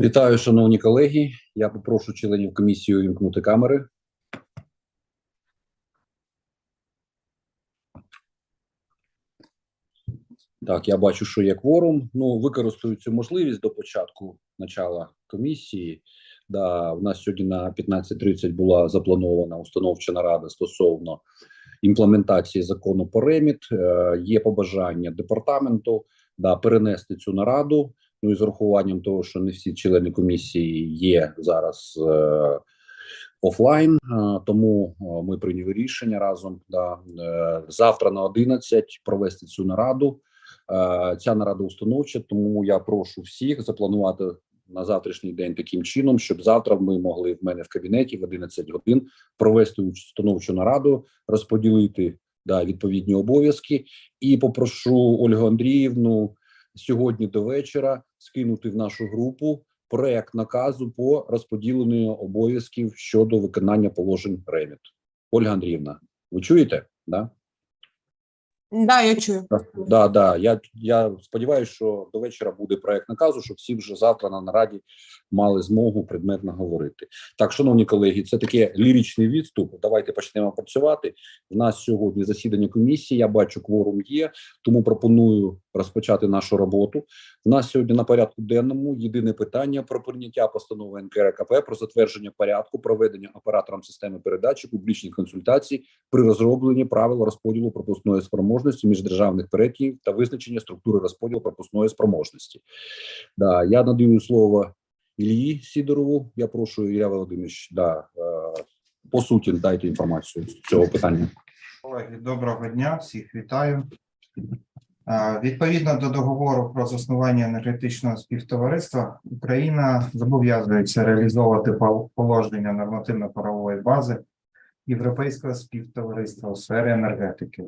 Вітаю, шановні колеги. Я попрошу членів комісії увімкнути камери. Так, я бачу, що є кворум. Ну, використаю цю можливість до початку начала комісії. Да, в нас сьогодні на 15.30 була запланована установча нарада стосовно імплементації закону по реміт. Е, є побажання департаменту да, перенести цю нараду. Ну і з урахуванням того, що не всі члени комісії є зараз е, офлайн, е, тому е, ми прийняли рішення разом. Да, е, завтра на 11 провести цю нараду. Е, ця нарада установча, тому я прошу всіх запланувати на завтрашній день таким чином, щоб завтра ми могли в мене в кабінеті в 11 годин провести установчу нараду, розподілити да, відповідні обов'язки. І попрошу Ольгу Андріївну сьогодні до вечора скинути в нашу групу проект наказу по розподіленню обов'язків щодо виконання положень реміт. Ольга Андріївна, ви чуєте? Да? Да, я чую. Да, да. Я, я сподіваюся, що до вечора буде проект наказу, щоб всі вже завтра на нараді мали змогу предметно говорити. Так, шановні колеги, це таке ліричний відступ. Давайте почнемо працювати. У нас сьогодні засідання комісії. Я бачу, кворум є, тому пропоную розпочати нашу роботу. У нас сьогодні на порядку денному єдине питання про прийняття постанови НКРКП про затвердження порядку проведення оператором системи передачі публічних консультацій при розробленні правил розподілу пропускної спроможності міждержавних перетинів та визначення структури розподілу пропускної спроможності. Да, я надаю слово Ілії Сідорову. Я прошу Ілля Володимирович, да, е, по суті, дайте інформацію з цього питання. Колеги, доброго дня, всіх вітаю. Е, Відповідно до договору про заснування енергетичного співтовариства, Україна зобов'язується реалізовувати положення нормативно-правової бази Європейського співтовариства у сфері енергетики.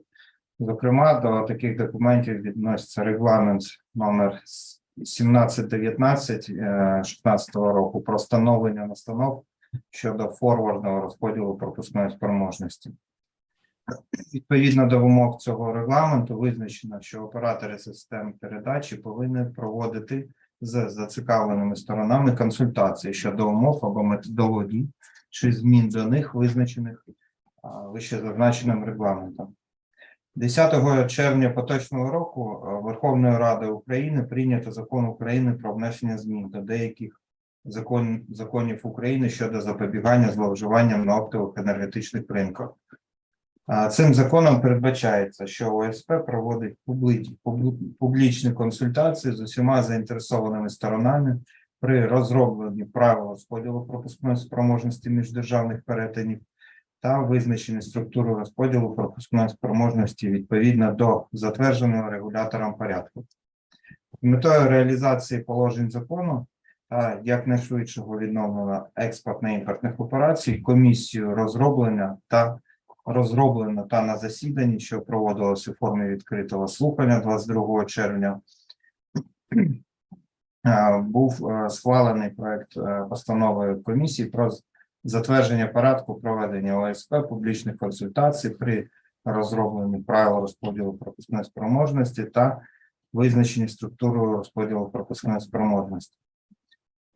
Зокрема, до таких документів відноситься регламент номер 1719 16 року про встановлення настанов щодо форвардного розподілу пропускної спроможності. Відповідно до вимог цього регламенту визначено, що оператори систем передачі повинні проводити з зацікавленими сторонами консультації щодо умов або методологій чи змін до них, визначених а, вище зазначеним регламентом. 10 червня поточного року Верховною Радою України прийнято закон України про внесення змін до деяких закон, законів України щодо запобігання зловживанням на оптових енергетичних ринках. Цим законом передбачається, що ОСП проводить публічні консультації з усіма заінтересованими сторонами при розробленні правил розподілу пропускної спроможності міждержавних перетинів та визначенні структури розподілу пропускної спроможності відповідно до затвердженого регулятором порядку. Метою реалізації положень закону та якнайшвидшого відновлення експортно-імпортних операцій комісію розроблення та розроблено та на засіданні, що проводилося у формі відкритого слухання 22 червня, е, був е, схвалений проект е, постанови комісії про затвердження порядку проведення ОСП публічних консультацій при розробленні правил розподілу пропускної спроможності та визначенні структури розподілу пропускної спроможності.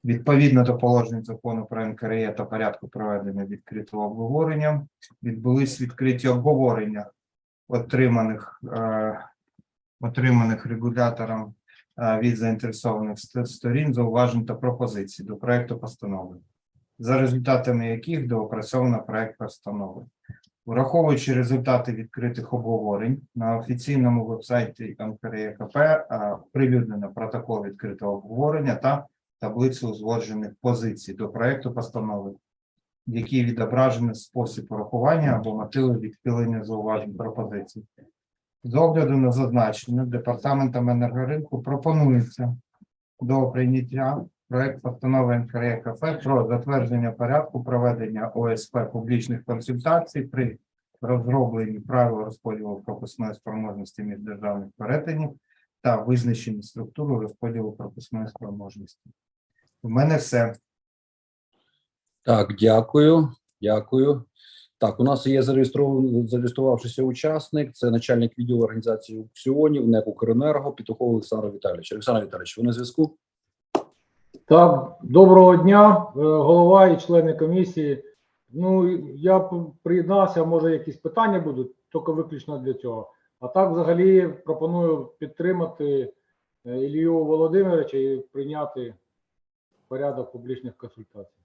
Відповідно до положень закону про НКРЕ та порядку проведення відкритого обговорення, відбулись відкриті обговорення отриманих, е, отриманих регулятором е, від заінтересованих сторін зауважень та пропозицій до проекту постанови, за результатами яких доопрацьовано проект постанови. Враховуючи результати відкритих обговорень на офіційному вебсайті НКРЕКП е, оприлюднено протокол відкритого обговорення та таблицю узгоджених позицій до проекту постанови, в якій відображений спосіб урахування або мотиви відхилення зауважень пропозицій. З огляду на зазначення департаментом енергоринку пропонується до прийняття проект постанови НКРКФ про затвердження порядку проведення ОСП публічних консультацій при розробленні правил розподілу пропускної спроможності міждержавних перетинів та визначенні структури розподілу пропускної спроможності. У мене все. Так, дякую. Дякую. Так, у нас є зареєстрований зареєструвавшися учасник. Це начальник відділу організації аукціонів НЕК «Укренерго» Петухов Олександр Віталійович. Олександр Віталійович, ви на зв'язку? Так, доброго дня, е, голова і члени комісії. Ну, я приєднався, може, якісь питання будуть, тільки виключно для цього. А так, взагалі, пропоную підтримати е, Ілію Володимировича і прийняти порядок публічних консультацій.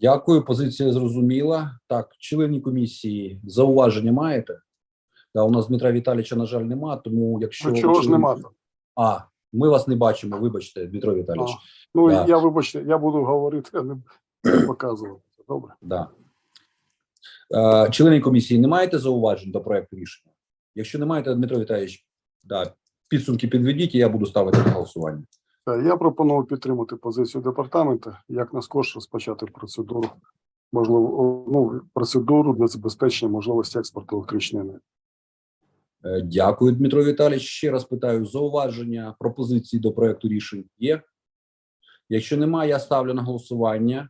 Дякую, позиція зрозуміла. Так, члені комісії, зауваження маєте? Да, у нас Дмитра Віталійовича, на жаль, нема, тому якщо... Ну, чого ж нема? А, ми вас не бачимо, вибачте, Дмитро Віталійович. А, Ну, Да. я вибачте, я буду говорити, а не показувати. Добре. Да. Е, члени комісії, не маєте зауважень до проекту рішення? Якщо не маєте, Дмитро Віталійович, да, підсумки підведіть, і я буду ставити на голосування. Та, Я пропоную підтримати позицію департамента, як наскорше розпочати процедуру, можливо, ну, процедуру для забезпечення можливості експорту електричної енергії. Е, Дякую, Дмитро Віталійович. Ще раз питаю: зауваження, пропозиції до проекту рішень є? Якщо немає, я ставлю на голосування е,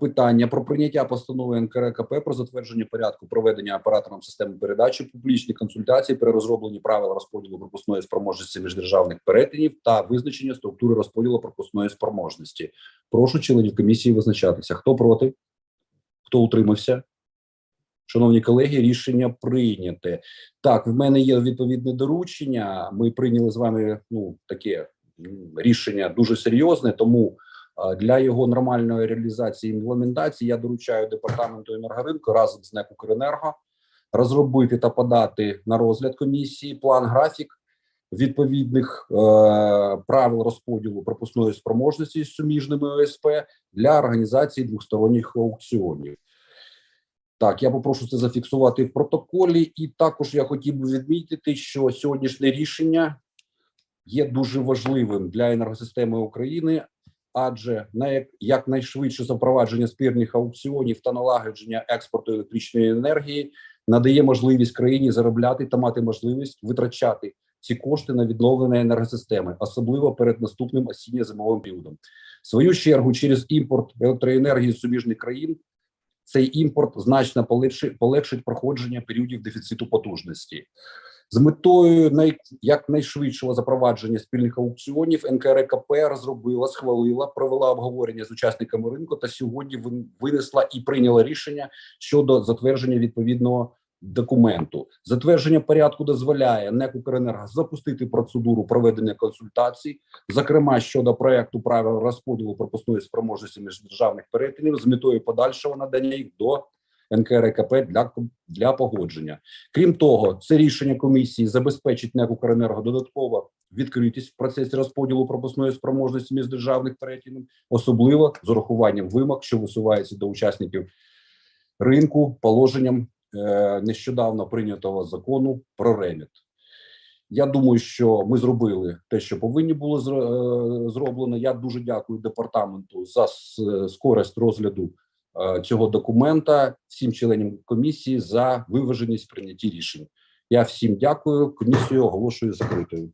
питання про прийняття постанови НКРКП про затвердження порядку проведення оператором системи передачі публічні консультації при розробленні правил розподілу пропускної спроможності міждержавних перетинів та визначення структури розподілу пропускної спроможності. Прошу членів комісії визначатися. Хто проти? Хто утримався? Шановні колеги, рішення прийняте. Так, в мене є відповідне доручення. Ми прийняли з вами ну таке рішення дуже серйозне. Тому е, для його нормальної реалізації і імплементації я доручаю департаменту енергоринку разом з НЕК «Укренерго» розробити та подати на розгляд комісії план графік відповідних е, правил розподілу пропускної спроможності з суміжними ОСП для організації двосторонніх аукціонів. Так, я попрошу це зафіксувати в протоколі, і також я хотів би відмітити, що сьогоднішнє рішення є дуже важливим для енергосистеми України, адже на якнайшвидше запровадження спірних аукціонів та налагодження експорту електричної енергії надає можливість країні заробляти та мати можливість витрачати ці кошти на відновлення енергосистеми, особливо перед наступним осінньо-зимовим періодом. В свою чергу, через імпорт електроенергії з суміжних країн цей імпорт значно полегшить, полегшить проходження періодів дефіциту потужності. З метою най, якнайшвидшого запровадження спільних аукціонів НКРКП розробила, схвалила, провела обговорення з учасниками ринку та сьогодні винесла і прийняла рішення щодо затвердження відповідного документу. Затвердження порядку дозволяє НЕК «Укренерго» запустити процедуру проведення консультацій, зокрема щодо проекту правил розподілу пропускної спроможності міждержавних перетинів з метою подальшого надання їх до НКРКП для, для погодження. Крім того, це рішення комісії забезпечить НЕК «Укренерго» додатково відкритість в процесі розподілу пропускної спроможності міждержавних перетинів, особливо з урахуванням вимог, що висуваються до учасників ринку положенням е, нещодавно прийнятого закону про реміт. Я думаю, що ми зробили те, що повинні було е, зроблено. Я дуже дякую департаменту за с- скорость розгляду цього документа, всім членам комісії за виваженість прийняті рішень. Я всім дякую. Комісію оголошую закритою.